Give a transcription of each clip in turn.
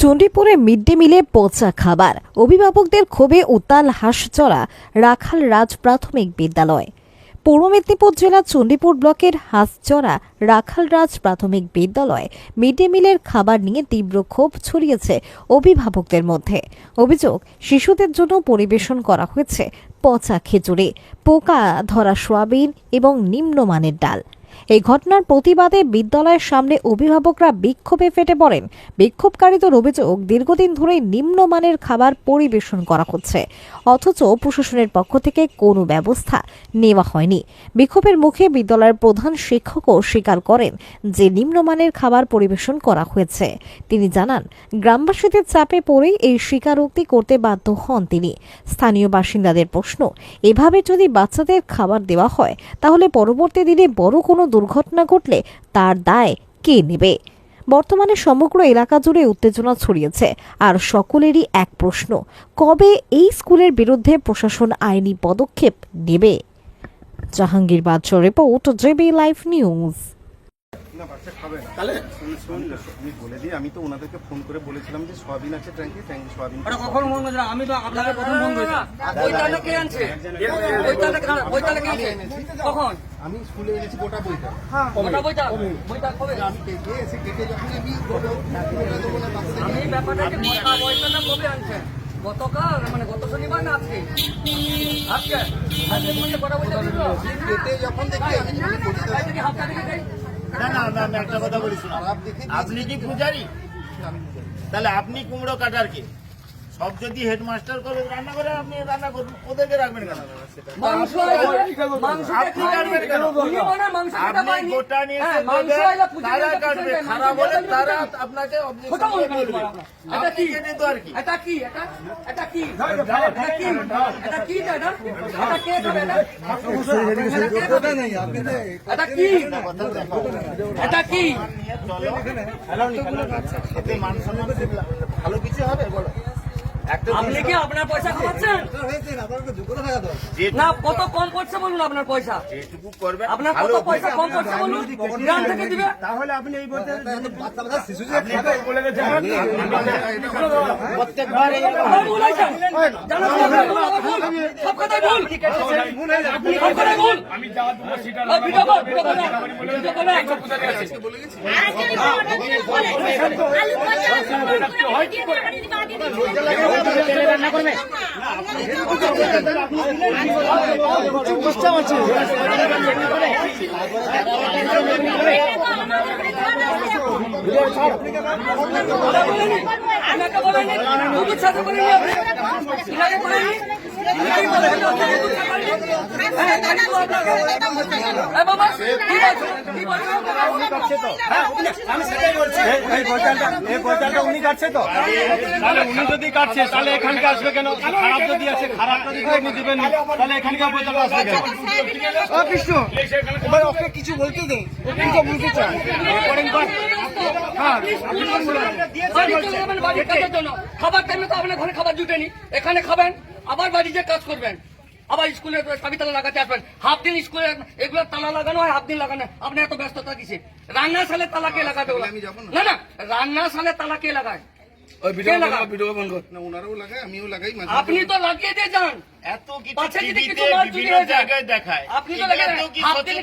চণ্ডীপুরে mid day মিলে পচা খাবার। অভিভাবকদের ক্ষোভে উত্তাল হাঁসচড়া রাখাল রাজ প্রাথমিক বিদ্যালয়। পূর্ব মেদিনীপুর জেলার চণ্ডীপুর ব্লকের হাঁসচড়া রাখালরাজ প্রাথমিক বিদ্যালয় মিড ডে মিলের খাবার নিয়ে তীব্র ক্ষোভ ছড়িয়েছে অভিভাবকদের মধ্যে। অভিযোগ, শিশুদের জন্য পরিবেশন করা হয়েছে পচা খিচুড়ি, পোকা ধরা সোয়াবিন এবং নিম্নমানের ডাল। এই ঘটনার প্রতিবাদে বিদ্যালয়ের সামনে অভিভাবকরা বিক্ষোভে ফেটে পড়েন। বিক্ষোভকারীদের অভিযোগ, দীর্ঘদিন ধরেই নিম্নমানের খাবার পরিবেশন করা হচ্ছে। অথচ প্রশাসনের পক্ষ থেকে কোনো ব্যবস্থা নেওয়া হয়নি। বিক্ষোভের মুখে বিদ্যালয়ের প্রধান শিক্ষকও স্বীকার করেন যে নিম্নমানের খাবার পরিবেশন করা হয়েছে। তিনি জানান, গ্রামবাসীদের চাপে পড়েই এই স্বীকারোক্তি করতে বাধ্য হন তিনি। স্থানীয় বাসিন্দাদের প্রশ্ন, এভাবে যদি বাচ্চাদের খাবার দেওয়া হয়, তাহলে পরবর্তী দিনে বড় কোনো দুর্ঘটনা ঘটলে তার দায় কে নেবে? বর্তমানে সমগ্র এলাকা জুড়ে উত্তেজনা ছড়িয়েছে। আর সকলেরই এক প্রশ্ন, কবে এই স্কুলের বিরুদ্ধে প্রশাসন আইনি পদক্ষেপ নেবে? Jahangir report JB live news. না বাচ্চা খাবে না। তাহলে শুনুন না আমি বলে দিই আমি তো ওনাদেরকে ফোন করে বলেছিলাম যে সোয়াবিন আছে ট্যাঙ্কি ট্যাঙ্কি সোয়াবিন ওটা কখন মন করেছিল আমি তো আপনাকে প্রথম ফোন করেছি ওই তাহলে কে আনছে? ওই তাহলে ওই তাহলে কে আনছে? কখন? আমি স্কুলে এনেছি গোটা বইটা। বইটা? কবে? আমি কেটে এসে কেটে যখন আমি গোটা ঠাকুরটা দেবো না আমি ব্যাপারটা কি বইটা বইটা কবে আনছেন? গতকাল মানে গত শনিবার না আজকে? আজকে? আজকে মধ্যে কটা বইটা দিল? কেটে যখন দেখি আমি হাফটা দেয় না না না আমি একটা কথা বলি আপনি কি পূজারি? তাহলে আপনি কুমড়ো কাটার কে? সব যদি হেডমাস্টার করে রান্না করে আপনি রান্না করুন। ওদেরকে রাখবেন কেন? আপনি গোটা নিয়ে হ্যাঁ, তারা কাটবে খারাপ মাংস তারা আপনাকে কোথাও অবজেকশন বলবেন করবে। না। এটা আপনি কি? কেটে তো আর কি এটা কি? এটা? এটা কি? এটা কি? এটা কি? এটা এটা কে? খাবে এটা? এটা কি? এটা কি? চলো এতে সম্মান ভালো কিছু হবে? বলো। আপনি কি আপনার পয়সা খাওয়াচ্ছেন না কত কম পড়ছে বলুন আপনার পয়সা যেটুকু করবেন আপনার কত পয়সা কম পড়ছে বলুন গ্রাম থেকে দিবে তাহলে আপনি এই বলতে প্রত্যেকবার এই আপনার ভুল হয়েছে জানো তো হ্যাঁ তো? বলছো আমি সেটাই বলছি। এই পয়সাটা এই পয়সাটা উনি কাটছে তো? তাহলে উনি যদি কাটছে তাহলে এখানকে আসবে কেন? খারাপ যদি আছে খারাপ যদি আপনি দিবেন না, তাহলে এখানকার পয়সাটা আসবে কেন? ও কৃষ্ণ। এবার ওকে কিছু বলতে দে। ও কিন্তু বলতে চায়। রেকর্ডিং কর। হ্যাঁ বাড়ি খাবার টাইমে তো আপনার ঘরে খাবার জুটেনি। এখানে খাবেন আবার বাড়িতে কাজ করবেন। আবার স্কুলে চাবি তালা লাগাতে আসবেন। হাফ দিন স্কুলে এগুলো তালা লাগানো হয় হাফ দিন লাগানো হয়। আপনার এত ব্যস্ততা কিসে রান্না সালে তালা কে ওরা? না। না রান্না সালে তালা কে লাগায়? লাগায়? লাগায় আপনি তো লাগিয়ে দিয়ে যান। এত কিছু জায়গায় দেখায়। আপনি তো দিন।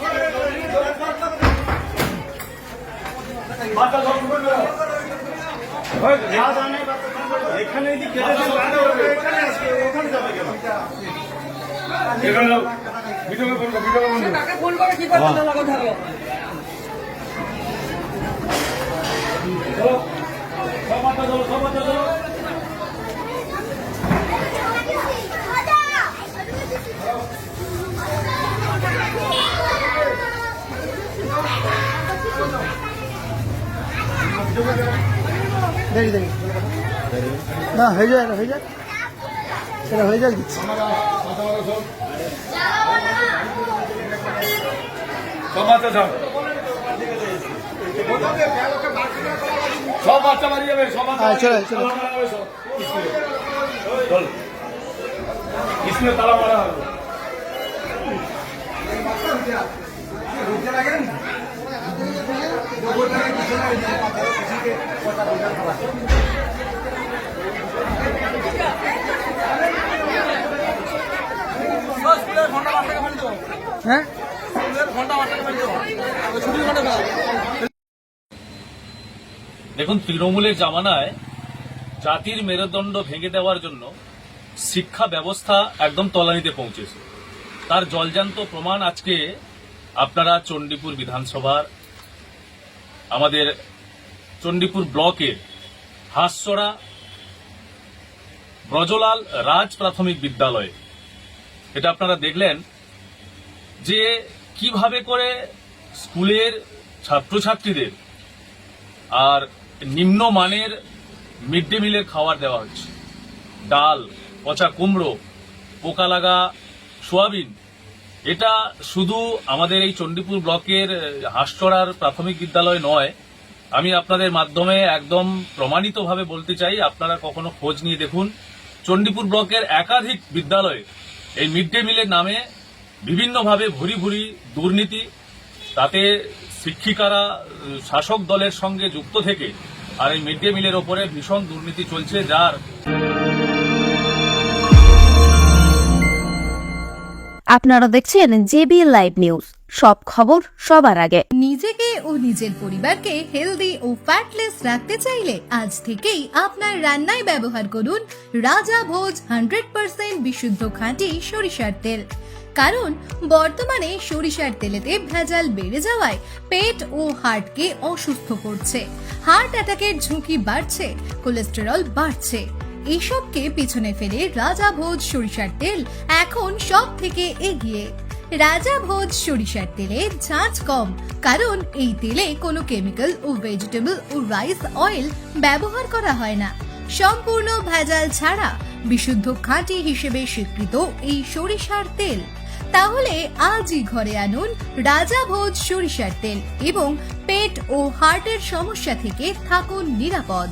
এখানে আসবে ওখানে যাবে কেন এখানে যাও ভিডিও বন্ধ ভিডিও বন্ধ কাকে ফোন করে কি করে তালা লাগাতে থাকল? সব বাচ্চা ধরো সব বাচ্চা ধরো Thank you. দেখি দেখি। না, হয়ে যায় এটা হয়ে যায়। এটা হয়ে যায় দিচ্ছি সব বাচ্চা বাড়ি। তালা মারা হবে সব। চল। স্কুলে তালা মারা হবে হ্যাঁ? দেখুন, তৃণমূলের জামানায় জাতির মেরুদণ্ড ভেঙে দেওয়ার জন্য শিক্ষা ব্যবস্থা একদম তলানিতে পৌঁছেছে। তার জলজান্ত প্রমাণ আজকে আপনারা চণ্ডীপুর বিধানসভার আমাদের চণ্ডীপুর ব্লকের হাঁসচড়া ব্রজলাল রাজ প্রাথমিক বিদ্যালয়ে। এটা আপনারা দেখলেন যে কীভাবে করে স্কুলের ছাত্রছাত্রীদের আর নিম্নমানের মিড ডে মিলের খাবার দেওয়া হচ্ছে। ডাল, পচা কুমড়ো, পোকা লাগা, সোয়াবিন এটা শুধু আমাদের এই চণ্ডীপুর ব্লকের হাসচড়ার প্রাথমিক বিদ্যালয় নয়। আমি আপনাদের মাধ্যমে একদম প্রমাণিতভাবে বলতে চাই, আপনারা কখনো খোঁজ নিয়ে দেখুন, চণ্ডীপুর ব্লকের একাধিক বিদ্যালয়ে এই মিড ডে মিলের নামে বিভিন্নভাবে ভুরি ভুরি দুর্নীতি, তাতে শিক্ষিকারা শাসক দলের সঙ্গে যুক্ত থেকে আর এই মিড ডে মিলের ওপরে ভীষণ দুর্নীতি চলছে, যার আপনারা দেখছেন জেবি লাইভ নিউজ। সব খবর সবার আগে। নিজেকে ও নিজের পরিবারকে হেলদি ও ফ্যাটলেস রাখতে চাইলে আজ থেকেই আপনার রান্নায় ব্যবহার করুন রাজা ভোজ হান্ড্রেড পার্সেন্ট বিশুদ্ধ খাঁটি সরিষার তেল। কারণ বর্তমানে সরিষার তেলেতে ভেজাল বেড়ে যাওয়ায় পেট ও হার্টকে অসুস্থ করছে। হার্ট অ্যাটাকের ঝুঁকি বাড়ছে, কোলেস্টেরল বাড়ছে। এসবকে পিছনে ফেলে রাজা ভোজ সরিষার তেল এখন সব থেকে এগিয়ে। রাজা ভোজ সরিষার তেলে ঝাঁঝ কম, কারণ এই তেলে কোনো কেমিক্যাল ও ভেজিটেবল ও রাইস অয়েল ব্যবহার করা হয় না। সম্পূর্ণ ভেজাল ছাড়া বিশুদ্ধ খাঁটি হিসেবে স্বীকৃত এই সরিষার তেল। তাহলে আজই ঘরে আনুন রাজা ভোজ সরিষার তেল এবং পেট ও হার্টের সমস্যা থেকে থাকুন নিরাপদ।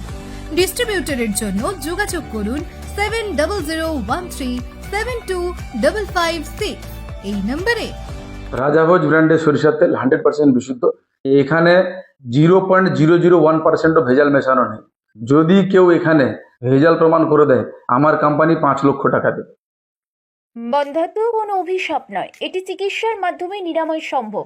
ডিস্ট্রিবিউটরের জন্য যোগাযোগ করুন seven double zero one three seven two double five six. এই নম্বরে রাজাভোজ ব্র্যান্ডের সরিষার তেল হান্ড্রেড পার্সেন্ট বিশুদ্ধ। এখানে zero point zero zero one পার্সেন্টও ভেজাল মেশানো নেই। যদি কেউ এখানে ভেজাল প্রমাণ করে দেয় আমার কোম্পানি পাঁচ লক্ষ টাকা দেবে। বন্ধাত্ম কোনো অভিশাপ নয়। এটি চিকিৎসার মাধ্যমে নিরাময় সম্ভব।